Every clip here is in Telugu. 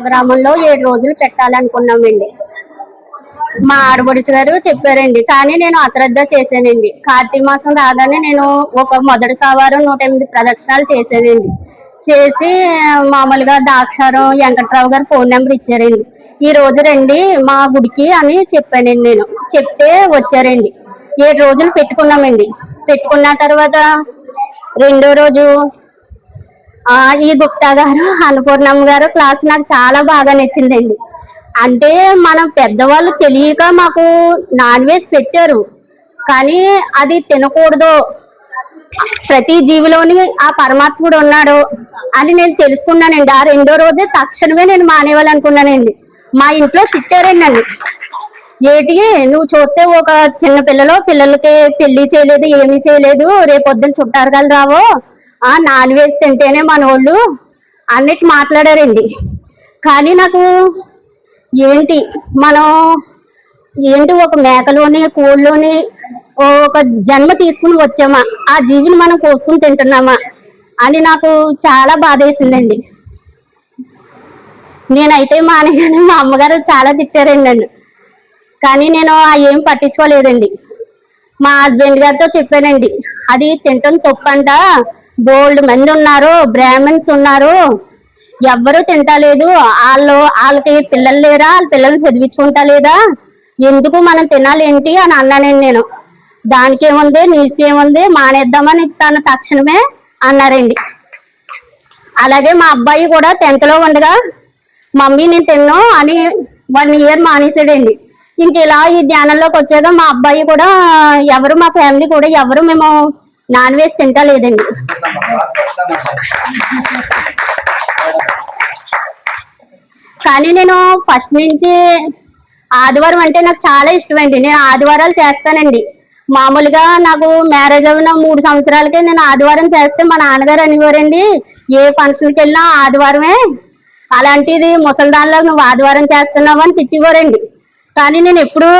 గ్రామంలో ఏడు రోజులు పెట్టాలనుకున్నామండి. మా ఆడబడుచు గారు చెప్పారండి. కానీ నేను అశ్రద్ధ చేశానండి. కార్తీక మాసం రాగానే నేను ఒక మొదటి సవారం నూట ఎనిమిది ప్రదక్షిణాలు చేశానండి. చేసి మామూలుగా దాక్షారం వెంకట్రావు గారు ఫోన్ నెంబర్ ఇచ్చారండి. ఈ రోజు రండి మా గుడికి అని చెప్పానండి నేను. చెప్తే వచ్చారండి. ఏడు రోజులు పెట్టుకున్నామండి. పెట్టుకున్న తర్వాత రెండో రోజు ఈ గుప్తా గారు అన్నపూర్ణమ్మ గారు క్లాస్ నాకు చాలా బాగా నచ్చిందండి. అంటే మనం పెద్దవాళ్ళు తెలియక మాకు నాన్ వెజ్ పెట్టారు. కానీ అది తినకూడదు. ప్రతి జీవిలోని ఆ పరమాత్ముడు ఉన్నాడు అని నేను తెలుసుకున్నానండి. ఆ రెండో రోజే తక్షణమే నేను మానేవాలనుకున్నానండి. మా ఇంట్లో తిట్టారండి నన్ను. ఏటి నువ్వు చూస్తే ఒక చిన్న పిల్లలో పిల్లలకి పెళ్ళి చేయలేదు ఏమీ చేయలేదు రేపొద్దున చుట్టారు కదా రావో. ఆ నాన్ వెజ్ తింటేనే మనోళ్ళు అన్నిటి మాట్లాడారండి. కానీ నాకు ఏంటి మనం ఏంటి ఒక మేకలోని కోళ్ళలోని ఒక జన్మ తీసుకుని వచ్చామా? ఆ జీవిని మనం కోసుకుని తింటున్నామా? అని నాకు చాలా బాధ వేసిందండి నేనైతే మానేగానే మా అమ్మగారు చాలా తిట్టారండి నన్ను. కానీ నేను ఏం పట్టించుకోలేదండి. మా హస్బెండ్ గారితో చెప్పానండి. అది తినటం తప్పంట. బోల్డ్ మంది ఉన్నారు బ్రాహ్మణ్స్ ఉన్నారు. ఎవ్వరూ తింటలేదు. వాళ్ళు వాళ్ళకి పిల్లలు లేరా? వాళ్ళ పిల్లల్ని చదివించుకుంటా లేదా? ఎందుకు మనం తినాలేంటి అని అన్నానండి నేను. దానికి ఏముంది నీకేముంది? మానేద్దామని తన తక్షణమే అన్నారండి. అలాగే మా అబ్బాయి కూడా టెన్త్లో ఉండగా మమ్మీ నేను తిన్నాను అని వన్ ఇయర్ మానేసాడండి ఇంక ఇలా ఈ ధ్యానంలోకి వచ్చేదో మా అబ్బాయి కూడా ఎవరు మా ఫ్యామిలీ కూడా ఎవరు మేము నాన్ వెజ్ తింటలేదండి. కానీ నేను ఫస్ట్ నుంచి ఆదివారం అంటే నాకు చాలా ఇష్టం అండి నేను ఆదివారాలు చేస్తానండి. మామూలుగా నాకు మ్యారేజ్ అయిన మూడు సంవత్సరాలకే నేను ఆదివారం చేస్తే మా నాన్నగారు అనేవారండి ఏ ఫంక్షన్కి వెళ్ళినా ఆదివారమే. అలాంటిది ముసలిదానిలో నువ్వు ఆదివారం చేస్తున్నావు అని తిట్టివారండి. కానీ నేను ఎప్పుడు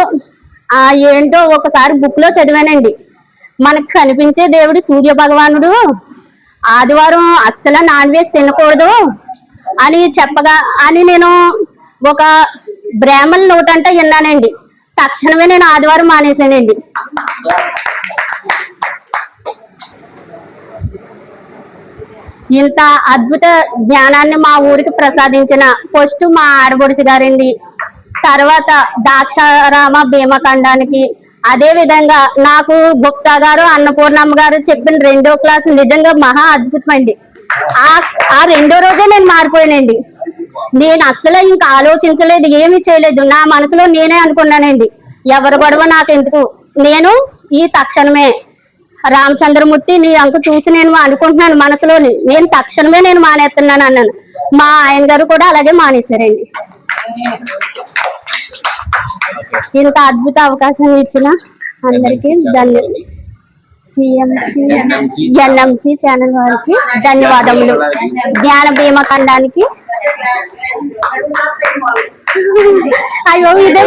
ఆ ఏంటో ఒకసారి బుక్లో చదివానండి. మనకు కనిపించే దేవుడు సూర్య భగవానుడు. ఆదివారం అస్సలు నాన్ వెజ్ తినకూడదు అని చెప్పగా అని నేను ఒక బ్రాహ్మణ నోటంటే విన్నానండి. తక్షణమే నేను ఆదివారం మానేశానండి. ఇంత అద్భుత జ్ఞానాన్ని మా ఊరికి ప్రసాదించిన ఫస్ట్ మా ఆడబొడిసి గారండి. తర్వాత దాక్షారామ భీమఖండానికి. అదే విధంగా నాకు గుప్తా గారు అన్నపూర్ణమ్మ గారు చెప్పిన రెండో క్లాస్ నిజంగా మహా అద్భుతం అండి ఆ ఆ రెండో రోజే నేను మారిపోయానండి. నేను అస్సలు ఇంకా ఆలోచించలేదు ఏమీ చేయలేదు. నా మనసులో నేనే అనుకున్నానండి. ఎవరు గొడవ నాకెందుకు? నేను ఈ తక్షణమే రామచంద్రమూర్తి నీ అంకు చూసి నేను అనుకుంటున్నాను మనసులోని. నేను తక్షణమే నేను మానేస్తున్నాను అన్నాను. మా ఆయన గారు కూడా అలాగే మానేశారండి. ఇంత అద్భుత అవకాశం ఇచ్చిన అందరికీ ఎన్ఎంసి ఛానల్ వారికి ధన్యవాదములు. జ్ఞాన భీమ ఖండానికి. అయ్యో ఇదే